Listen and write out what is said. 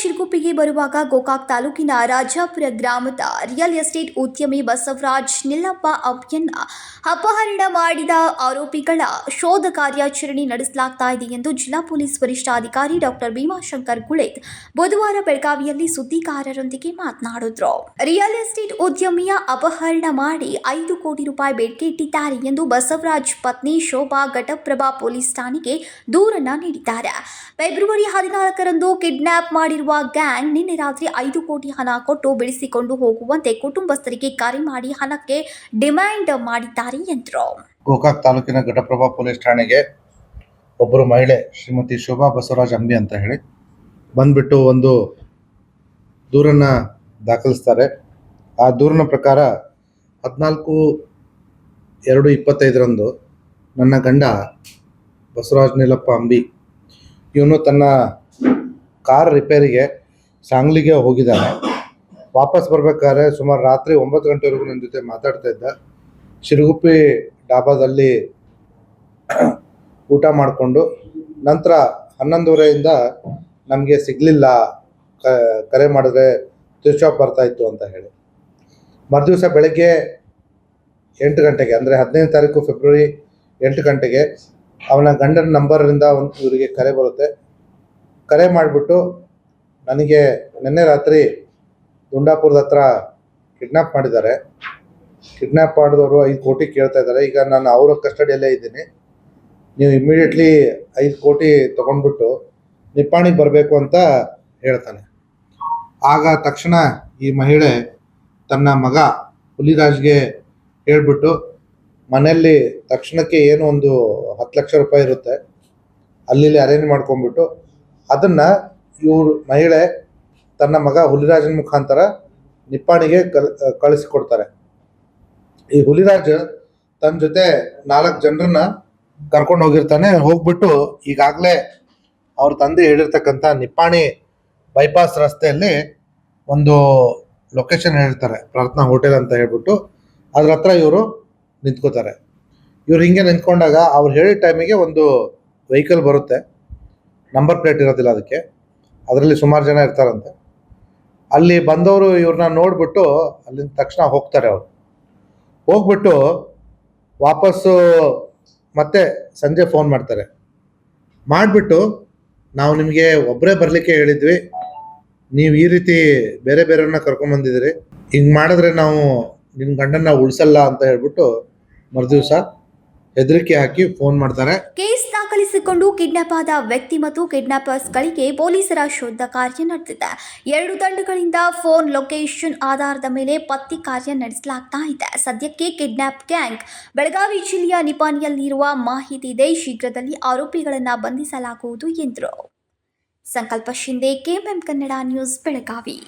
ಶಿರಗುಪ್ಪಿಗೆ ಬರುವಾಗ ಗೋಕಾಕ್ ತಾಲೂಕಿನ ರಾಜಾಪುರ ಗ್ರಾಮದ ರಿಯಲ್ ಎಸ್ಟೇಟ್ ಉದ್ಯಮಿ ಬಸವರಾಜ್ ನಿಲ್ಲಪ್ಪ ಅಭಿಯನ್ನ ಅಪಹರಣ ಮಾಡಿದ ಆರೋಪಿಗಳ ಶೋಧ ಕಾರ್ಯಾಚರಣೆ ನಡೆಸಲಾಗ್ತಾ ಇದೆ ಎಂದು ಜಿಲ್ಲಾ ಪೊಲೀಸ್ ವರಿಷ್ಠಾಧಿಕಾರಿ ಡಾಕ್ಟರ್ ಭೀಮಾಶಂಕರ್ ಗುಳೇತ್ ಬುಧವಾರ ಬೆಳಗಾವಿಯಲ್ಲಿ ಸುದ್ದಿಗಾರರೊಂದಿಗೆ ಮಾತನಾಡಿದ್ರು. ರಿಯಲ್ ಎಸ್ಟೇಟ್ ಉದ್ಯಮಿಯ ಅಪಹರಣ ಮಾಡಿ ಐದು ಕೋಟಿ ರೂಪಾಯಿ ಬೇಡಿಕೆ ಇಟ್ಟಿದ್ದಾರೆ ಎಂದು ಬಸವರಾಜ್ ಪತ್ನಿ ಶೋಭಾ ಘಟಪ್ರಭಾ ಪೊಲೀಸ್ ಠಾಣೆಗೆ ದೂರನ್ನ ನೀಡಿದ್ದಾರೆ. ಫೆಬ್ರವರಿ ಹದಿನಾಲ್ಕರಂದು ಕಿಡ್ನಾಪ್ ಮಾಡಿರುವ ಗ್ಯಾಂಗ್ ನಿನ್ನೆ ರಾತ್ರಿ ಐದು ಕೋಟಿ ಹಣ ಕೊಟ್ಟು ಬಿಡಿಸಿಕೊಂಡು ಹೋಗುವಂತೆ ಕುಟುಂಬಸ್ಥರಿಗೆ ಕರೆ ಮಾಡಿ ಹಣಕ್ಕೆ ಡಿಮ್ಯಾಂಡ್ ಮಾಡಿದ್ದಾರೆ ಎಂದರು. ಗೋಕಾಕ್ ತಾಲೂಕಿನ ಘಟಪ್ರಭಾ ಪೊಲೀಸ್ ಠಾಣೆಗೆ ಒಬ್ಬರು ಮಹಿಳೆ ಶ್ರೀಮತಿ ಶೋಭಾ ಬಸವರಾಜ್ ಅಂಬಿ ಅಂತ ಹೇಳಿ ಬಂದ್ಬಿಟ್ಟು ಒಂದು ದೂರನ್ನ ದಾಖಲಿಸ್ತಾರೆ. ಆ ದೂರಿನ ಪ್ರಕಾರ ಹದಿನಾಲ್ಕು ಎರಡು ಇಪ್ಪತ್ತೈದರಂದು ನನ್ನ ಗಂಡ ಬಸವರಾಜ್ ನೀಲಪ್ಪ ಅಂಬಿ, ಇವನು ತನ್ನ ಕಾರ್ ರಿಪೇರಿಗೆ ಸಾಂಗ್ಲಿಗೆ ಹೋಗಿದ್ದಾನೆ. ವಾಪಸ್ ಬರ್ಬೇಕಾದ್ರೆ ಸುಮಾರು ರಾತ್ರಿ ಒಂಬತ್ತು ಗಂಟೆವರೆಗೂ ನನ್ನ ಜೊತೆ ಮಾತಾಡ್ತಾ ಇದ್ದ. ಶಿರಗುಪ್ಪಿ ಡಾಬಾದಲ್ಲಿ ಊಟ ಮಾಡಿಕೊಂಡು ನಂತರ ಹನ್ನೊಂದುವರೆಯಿಂದ ನಮಗೆ ಸಿಗಲಿಲ್ಲ. ಕರೆ ಮಾಡಿದ್ರೆ ಸ್ವಿಚ್ ಆಫ್ ಬರ್ತಾ ಇತ್ತು ಅಂತ ಹೇಳಿ. ಮರುದಿವಸ ಬೆಳಗ್ಗೆ ಎಂಟು ಗಂಟೆಗೆ, ಅಂದರೆ ಹದಿನೈದು ತಾರೀಕು ಫೆಬ್ರವರಿ ಎಂಟು ಗಂಟೆಗೆ ಅವನ ಗಂಡನ ನಂಬರಿಂದ ಒಂದು ಇವರಿಗೆ ಕರೆ ಬರುತ್ತೆ. ಕರೆ ಮಾಡಿಬಿಟ್ಟು ನನಗೆ ನಿನ್ನೆ ರಾತ್ರಿ ದುಂಡಾಪುರದ ಹತ್ರ ಕಿಡ್ನಾಪ್ ಮಾಡಿದ್ದಾರೆ. ಕಿಡ್ನಾಪ್ ಮಾಡಿದವರು ಐದು ಕೋಟಿ ಕೇಳ್ತಾ ಇದ್ದಾರೆ. ಈಗ ನಾನು ಅವರ ಕಸ್ಟಡಿಯಲ್ಲೇ ಇದ್ದೀನಿ. ನೀವು ಇಮ್ಮಿಡಿಯೇಟ್ಲಿ ಐದು ಕೋಟಿ ತೊಗೊಂಡ್ಬಿಟ್ಟು ನಿಪ್ಪಾಣಿಗೆ ಬರಬೇಕು ಅಂತ ಹೇಳ್ತಾನೆ. ಆಗ ತಕ್ಷಣ ಈ ಮಹಿಳೆ ತನ್ನ ಮಗ ಹುಲಿರಾಜ್ಗೆ ಹೇಳ್ಬಿಟ್ಟು ಮನೆಯಲ್ಲಿ ತಕ್ಷಣಕ್ಕೆ ಏನು ಒಂದು ಹತ್ತು ಲಕ್ಷ ರೂಪಾಯಿ ಇರುತ್ತೆ ಅಲ್ಲಿ ಅರೇಂಜ್ ಮಾಡ್ಕೊಂಡ್ಬಿಟ್ಟು ಅದನ್ನು ಇವರು ಮಹಿಳೆ ತನ್ನ ಮಗ ಹುಲಿರಾಜನ ಮುಖಾಂತರ ನಿಪ್ಪಾಣಿಗೆ ಕಲ್ ಕಳಿಸಿಕೊಡ್ತಾರೆ. ಈ ಹುಲಿರಾಜ ತನ್ನ ಜೊತೆ ನಾಲ್ಕು ಜನರನ್ನ ಕರ್ಕೊಂಡು ಹೋಗಿರ್ತಾನೆ. ಹೋಗ್ಬಿಟ್ಟು ಈಗಾಗಲೇ ಅವ್ರ ತಂದೆ ಹೇಳಿರ್ತಕ್ಕಂಥ ನಿಪ್ಪಾಣಿ ಬೈಪಾಸ್ ರಸ್ತೆಯಲ್ಲಿ ಒಂದು ಲೊಕೇಶನ್ ಹೇಳಿರ್ತಾರೆ. ಪ್ರಾರ್ಥನಾ ಹೋಟೆಲ್ ಅಂತ ಹೇಳ್ಬಿಟ್ಟು. ಅದ್ರ ಹತ್ರ ಇವರು ನಿಂತ್ಕೋತಾರೆ. ಇವ್ರು ಹಿಂಗೆ ನಿಂತ್ಕೊಂಡಾಗ ಅವ್ರು ಹೇಳಿದ ಟೈಮಿಗೆ ಒಂದು ವೆಹಿಕಲ್ ಬರುತ್ತೆ. ನಂಬರ್ ಪ್ಲೇಟ್ ಇರೋದಿಲ್ಲ ಅದಕ್ಕೆ. ಅದರಲ್ಲಿ ಸುಮಾರು ಜನ ಇರ್ತಾರಂತೆ. ಅಲ್ಲಿ ಬಂದವರು ಇವ್ರನ್ನ ನೋಡಿಬಿಟ್ಟು ಅಲ್ಲಿಂದ ತಕ್ಷಣ ಹೋಗ್ತಾರೆ ಅವರು. ಹೋಗ್ಬಿಟ್ಟು ವಾಪಸ್ಸು ಮತ್ತೆ ಸಂಜೆ ಫೋನ್ ಮಾಡ್ತಾರೆ. ಮಾಡಿಬಿಟ್ಟು ನಾವು ನಿಮಗೆ ಒಬ್ಬರೇ ಬರಲಿಕ್ಕೆ ಹೇಳಿದ್ವಿ. ನೀವು ಈ ರೀತಿ ಬೇರೆ ಬೇರೆಯವ್ರನ್ನ ಕರ್ಕೊಂಬಂದಿದ್ದೀರಿ ಹಿಂಗೆ ಮಾಡಿದ್ರೆ ನಾವು ನಿಮ್ಮ ಗಂಡನ್ನ ಉಳಿಸಲ್ಲ ಅಂತ ಹೇಳ್ಬಿಟ್ಟು ಮರುದಿವಸ ಹೆದರಿಕೆ ಹಾಕಿ ಫೋನ್ ಮಾಡ್ತಾರೆ. ಕೇಸ್ ದಾಖಲಿಸಿಕೊಂಡು ಕಿಡ್ನಾಪ್ ಆದ ವ್ಯಕ್ತಿ ಮತ್ತು ಕಿಡ್ನಾಪರ್ಸ್ಗಳಿಗೆ ಪೊಲೀಸರ ಶೋಧ ಕಾರ್ಯ ನಡೆದಿದೆ. ಎರಡು ತಂಡಗಳಿಂದ ಫೋನ್ ಲೊಕೇಶನ್ ಆಧಾರದ ಮೇಲೆ ಪತ್ತೆ ಕಾರ್ಯ ನಡೆಸಲಾಗ್ತಾ ಇದೆ. ಸದ್ಯಕ್ಕೆ ಕಿಡ್ನಾಪ್ ಗ್ಯಾಂಗ್ ಬೆಳಗಾವಿ ಜಿಲ್ಲೆಯ ನಿಪಾಣಿಯಲ್ಲಿರುವ ಮಾಹಿತಿ ಇದೆ. ಶೀಘ್ರದಲ್ಲಿ ಆರೋಪಿಗಳನ್ನು ಬಂಧಿಸಲಾಗುವುದು ಎಂದರು. Sankalp Shinde KMM Kannada news, Belagavi.